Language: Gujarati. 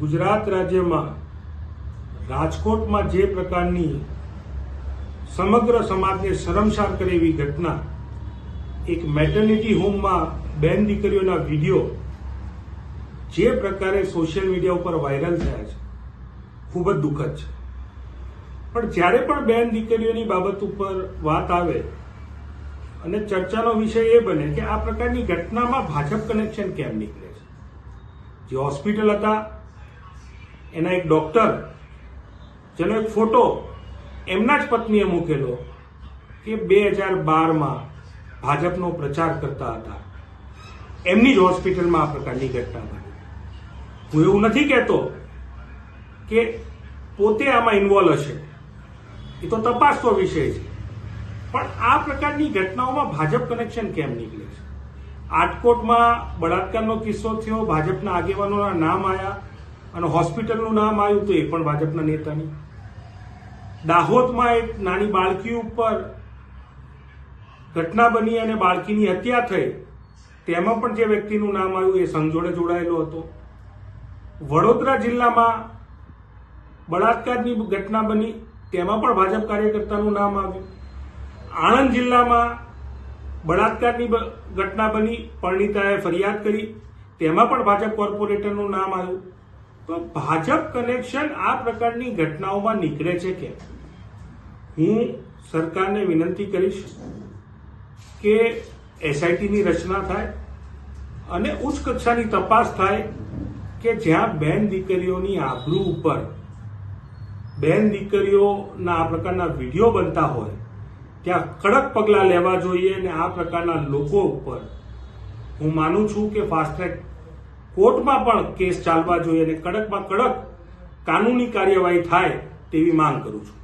ગુજરાત રાજ્યમાં રાજકોટમાં જે પ્રકારની સમગ્ર સમાજને શરમસાર કરે એવી ઘટના, એક મેટર્નિટી હોમમાં બેન દીકરીઓના વીડિયો જે પ્રકારે સોશિયલ મીડિયા ઉપર વાયરલ થયા છે, ખૂબ જ દુઃખદ છે. પણ જ્યારે પણ બેન દીકરીઓની બાબત ઉપર વાત આવે અને ચર્ચાનો વિષય એ બને કે આ પ્રકારની ઘટનામાં ભાજપ કનેક્શન કેમ નીકળે છે? જે હોસ્પિટલ હતા એના એક ડોક્ટર જેનો એક ફોટો એમના જ પત્નીએ મૂકેલો, કે બે હજાર બારમાં ભાજપનો પ્રચાર કરતા હતા. એમની જ હોસ્પિટલમાં આ પ્રકારની ઘટના બની. હું એવું નથી કહેતો કે પોતે આમાં ઇન્વોલ્વ હશે. એ તો તપાસતો વિષય છે. પણ આ પ્રકારની ઘટનાઓમાં ભાજપ કનેક્શન કેમ નીકળે છે? આટકોટમાં બળાત્કારનો કિસ્સો થયો, ભાજપના આગેવાનોના નામ આવ્યા અને હોસ્પિટલનું નામ આવ્યું તો એ પણ ભાજપના નેતાની. દાહોદમાં એક નાની બાળકી ઉપર ઘટના બની અને બાળકીની હત્યા થઈ. તેમાં પણ જે વ્યક્તિનું નામ આવ્યું એ સંજોડે જોડાયેલો હતો. વડોદરા જિલ્લામાં બળાત્કારની ઘટના બની. તેમાં પણ ભાજપ કાર્યકર્તાનું નામ આવ્યું. આણંદ જિલ્લામાં બળાત્કારની ઘટના બની. પરણિતાએ ફરિયાદ કરી. તેમાં પણ ભાજપ કોર્પોરેટરનું નામ આવ્યું. તો ભાજપ કનેક્શન આ પ્રકારની ઘટનાઓમાં નીકળે છે કે? હું સરકારને વિનંતી કરીશ કે એસઆઈટીની રચના થાય અને ઉચ્ચ કક્ષાની તપાસ થાય કે જ્યાં બેન દીકરીઓની આબરૂ ઉપર બેન દીકરીઓના આ પ્રકારના વીડિયો બનતા હોય, ત્યાં કડક પગલાં લેવા જોઈએ અને આ પ્રકારના લોકો ઉપર હું માનું છું કે ફાસ્ટ ટ્રેક કોર્ટમાં પણ કેસ ચાલવા જોઈએ અને કડકમાં કડક કાનૂની કાર્યવાહી થાય તેવી માંગ કરું છું.